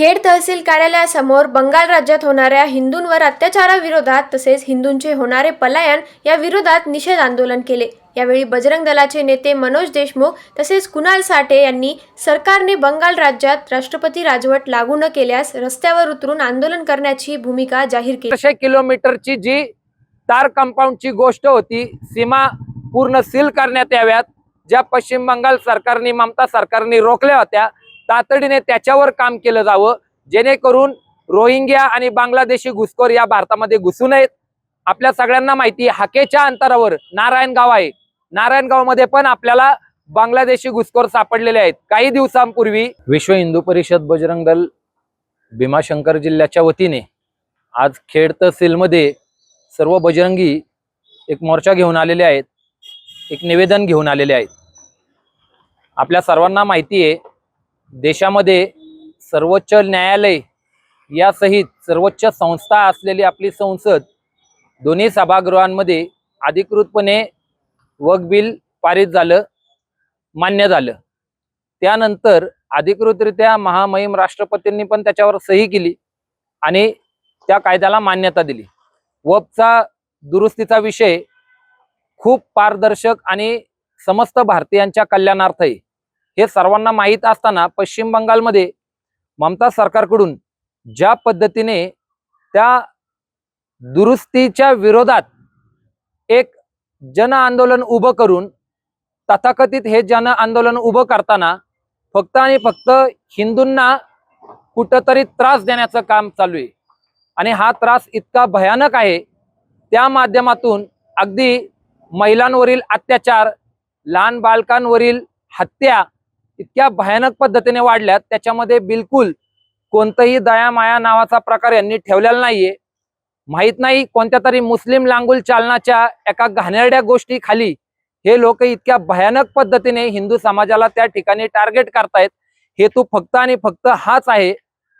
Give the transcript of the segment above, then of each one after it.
खेड तहसील कार्यालयासमोर बंगाल राज्यात होणाऱ्या हिंदूंवर अत्याचाराविरोधात तसेच हिंदूंचे होणारे पलायन या विरोधात निषेध आंदोलन केले. यावेळी बजरंग दलाचे नेते मनोज देशमुख तसेच कुणाल साठे यांनी सरकारने बंगाल राज्यात राष्ट्रपती राजवट लागू न केल्यास रस्त्यावर उतरून आंदोलन करण्याची भूमिका जाहीर केली. किलोमीटरची जी तार कंपाऊंडची गोष्ट होती सीमा पूर्ण सील करण्यात याव्यात. ज्या पश्चिम बंगाल सरकारने ममता सरकारने रोखल्या होत्या. तातडीने त्याच्यावर काम केलं जावं. जेणेकरून रोहिंग्या आणि बांगलादेशी घुसखोर या भारतामध्ये घुसू नयेत. आपल्या सगळ्यांना माहिती हाकेच्या अंतरावर नारायणगाव आहे. नारायणगावमध्ये पण आपल्याला बांगलादेशी घुसखोर सापडलेले आहेत. काही दिवसांपूर्वी विश्व हिंदू परिषद बजरंग दल भीमाशंकर जिल्ह्याच्या वतीने आज खेड तहसीलमध्ये सर्व बजरंगी एक मोर्चा घेऊन आलेले आहेत. एक निवेदन घेऊन आलेले आहेत. आपल्या सर्वांना माहिती आहे देशामध्ये सर्वोच्च न्यायालय यासहित सर्वोच्च संस्था असलेली आपली संसद दोन्ही सभागृहांमध्ये अधिकृतपणे वक बिल पारित झालं मान्य झालं. त्यानंतर अधिकृतरित्या महामहिम राष्ट्रपतींनी पण त्याच्यावर सही केली आणि त्या कायद्याला मान्यता दिली. वपचा दुरुस्तीचा विषय खूप पारदर्शक आणि समस्त भारतीयांच्या कल्याणार्थ आहे हे सर्वांना माहीत असताना पश्चिम बंगालमध्ये ममता सरकारकडून ज्या पद्धतीने त्या दुरुस्तीच्या विरोधात एक जन आंदोलन उभं करून तथाकथित हे जन आंदोलन उभं करताना फक्त आणि फक्त हिंदूंना कुठंतरी त्रास देण्याचं काम चालू आहे. आणि हा त्रास इतका भयानक आहे त्या माध्यमातून अगदी महिलांवरील अत्याचार लहान बालकांवरील हत्या इतक्या भयानक पद्धतीने वाढल्यात त्याच्यामध्ये बिलकुल कोणतंही दया माया नावाचा प्रकार यांनी ठेवलेला नाहीये. माहीत नाही कोणत्या तरी मुस्लिम लांगुल चालनाच्या एका घाणेरड्या गोष्टी खाली हे लोक इतक्या भयानक पद्धतीने हिंदू समाजाला त्या ठिकाणी टार्गेट करतायत. हेतू फक्त आणि फक्त हाच आहे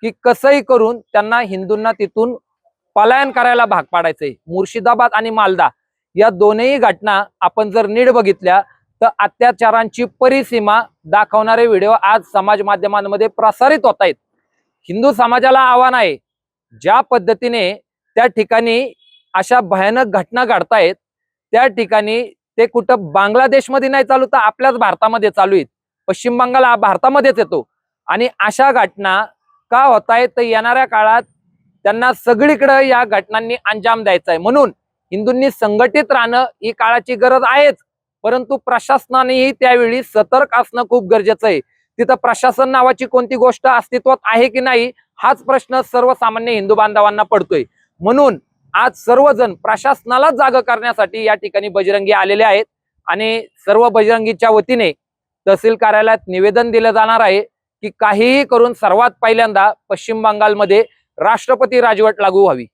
की कसंही करून त्यांना हिंदूंना तिथून पलायन करायला भाग पाडायचंय. मुर्शिदाबाद आणि मालदा या दोनही घटना आपण जर नीड बघितल्या तर अत्याचारांची परिसीमा दाखवणारे व्हिडिओ आज समाज माध्यमांमध्ये प्रसारित होत आहेत. हिंदू समाजाला आव्हान आहे. ज्या पद्धतीने त्या ठिकाणी अशा भयानक घटना घडतायत त्या ठिकाणी ते कुठं बांगलादेशमध्ये नाही चालू तर आपल्याच भारतामध्ये चालू आहेत. पश्चिम बंगाल हा भारतामध्येच येतो. आणि अशा घटना का होत आहेत तर येणाऱ्या काळात त्यांना सगळीकडे या घटनांनी अंजाम द्यायचा आहे. म्हणून हिंदूंनी संघटित राहणं ही काळाची गरज आहेच. परंतु प्रशासनानेही त्यावेळी सतर्क असणं खूप गरजेचं आहे. तिथं प्रशासन नावाची कोणती गोष्ट अस्तित्वात आहे की नाही हाच प्रश्न सर्वसामान्य हिंदू बांधवांना पडतोय. म्हणून आज सर्वजण प्रशासनाला जाग करण्यासाठी या ठिकाणी बजरंगी आलेले आहेत आणि सर्व बजरंगीच्या वतीने तहसील कार्यालयात निवेदन दिलं जाणार आहे की काहीही करून सर्वात पहिल्यांदा पश्चिम बंगालमध्ये राष्ट्रपती राजवट लागू व्हावी.